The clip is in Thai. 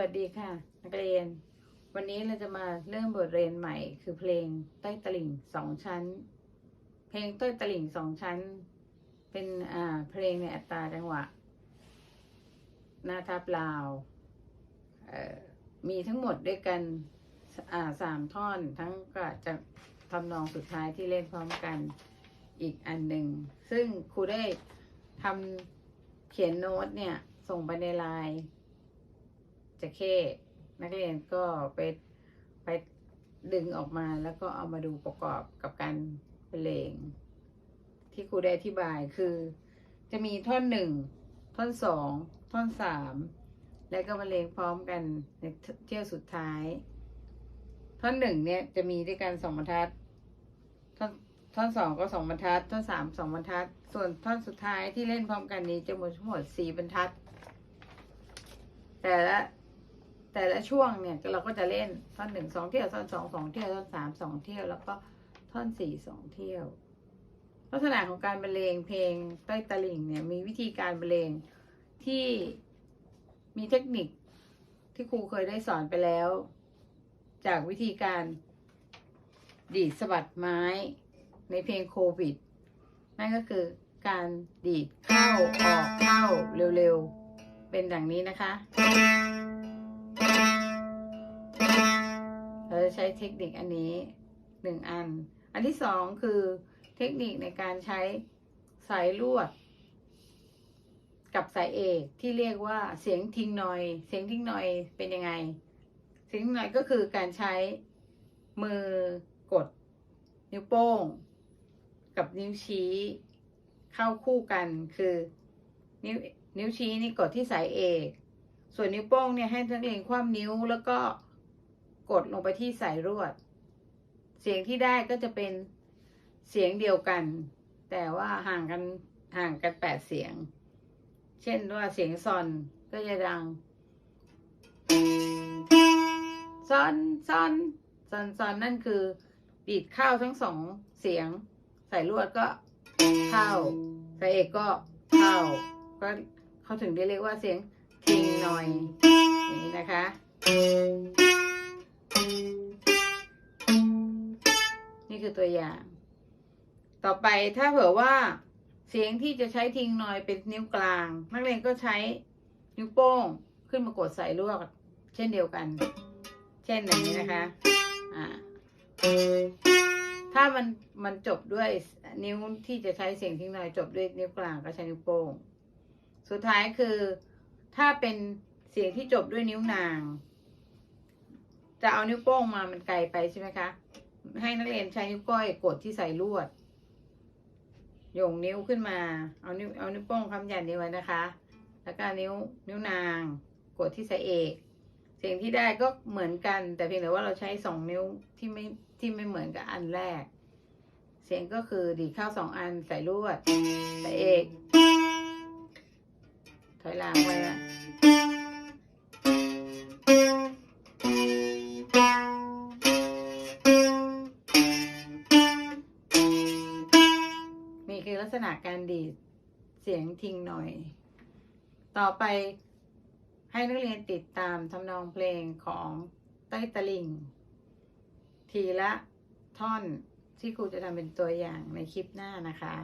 วัสดีค่ะ นักเรียน วันนี้เราจะมาเริ่มบทเรียนใหม่ คือเพลงใต้ตลิ่งสองชั้น เพลงใต้ตลิ่งสองชั้น เป็นอ่าเพลงในอัตราจังหวะหน้าทับลาวมีทั้งหมดด้วยกันอ่าสามท่อนทั้งก็จะทำนองสุดท้ายที่เล่นพร้อมกันอีกอันหนึ่ง ซึ่งครูได้ทำเขียนโน้ตเนี่ยส่งไปในไลน์ จะเข้ นักเรียนก็ไปไปดึงออกมาแล้วก็เอามาดูประกอบกับการเพลงที่ครูได้อธิบายคือ จะมีท่อนหนึ่งท่อนสองท่อนสามแล้วก็มาเลงพร้อมกันในเที่ยวสุดท้าย ท่อนหนึ่งเนี่ยจะมีด้วยกันสองบรรทัด ท่อนท่อนสองก็สองบรรทัด ท่อนสามสองบรรทัด ส่วนท่อนสุดท้ายที่เล่นพร้อมกันนี้จะมีทั้งหมดสี่บรรทัด แต่ละ แต่ละช่วงเนี่ยเราก็จะเล่นท่อนหนึ่งสองเที่ยวท่อนสองสองเที่ยวท่อนสามสองเที่ยวแล้วก็ท่อนสี่สองเที่ยว ลักษณะของการบรรเลงเพลงใต้ตลิ่งเนี่ยมีวิธีการบรรเลงที่มีเทคนิคที่ครูเคยได้สอนไปแล้ว จากวิธีการดีดสะบัดไม้ในเพลงโควิด นั่นก็คือการดีดเข้าออกเข้าเร็วๆ เป็นดังนี้นะคะ เราจะใช้เทคนิคอันนี้หนึ่งอัน อันที่สองคือเทคนิคในการใช้สายลวด กับสายเอกที่เรียกว่าเสียงทิ้งหน่อย เสียงทิ้งหน่อยเป็นยังไง เสียงทิ้งหน่อยก็คือการใช้มือกด นิ้วโป้ง กับนิ้วชี้เข้าคู่กันคือ นิ้วนิ้วชี้นี่กดที่สายเอก ส่วนนิ้วโป้งเนี่ยให้นักเรียนคว่ำนิ้วแล้วก็ กดลงไปที่สายรวด เสียงที่ได้ก็จะเป็นเสียงเดียวกัน แต่ว่าห่างกันห่างกันแปดเสียง เช่นว่าเสียงซอนก็จะดังซอนซอนซอนซอนนั่นคือดีดเข้าทั้งสองเสียงสายรวดก็เข้าสายเอกก็เข้าก็เขาถึงได้เรียกว่าเสียงทิงหน่อยอย่างนี้นะคะ นี่คือตัวอย่าง ต่อไปถ้าเผื่อว่าเสียงที่จะใช้ทิ้งหน่อยเป็นนิ้วกลาง นักเรียนก็ใช้นิ้วโป้งขึ้นมากดใส่ลวดเช่นเดียวกัน เช่นอย่างนี้นะคะ อ่า ถ้ามันมันจบด้วยนิ้วที่จะใช้เสียงทิ้งหน่อยจบด้วยนิ้วกลางก็ใช้นิ้วโป้ง สุดท้ายคือถ้าเป็นเสียงที่จบด้วยนิ้วนาง จะเอานิ้วโป้งมามันไกลไปใช่ไหมคะ ให้นักเรียนใช้นิ้วก้อยกดที่ใส่ลวดโยงนิ้วขึ้นมา เอานิ้วเอานิ้วโป้งคำยันนี้ไว้นะคะ แล้วก็นิ้วนิ้วนาง กดที่ใส่เอก เสียงที่ได้ก็เหมือนกัน แต่เพียงแต่ว่าเราใช้สองนิ้วที่ไม่ที่ไม่เหมือนกับอันแรก เสียงก็คือดีเข้าสองอันใส่ลวดใส่เอก ถอยหลังไปอะ ลักษณะการดีดเสียงทิ้งหน่อย ต่อไปให้นักเรียนติดตามทำนองเพลงของใต้ตะลิง ทีละท่อนที่ครูจะทำเป็นตัวอย่างในคลิปหน้านะคะ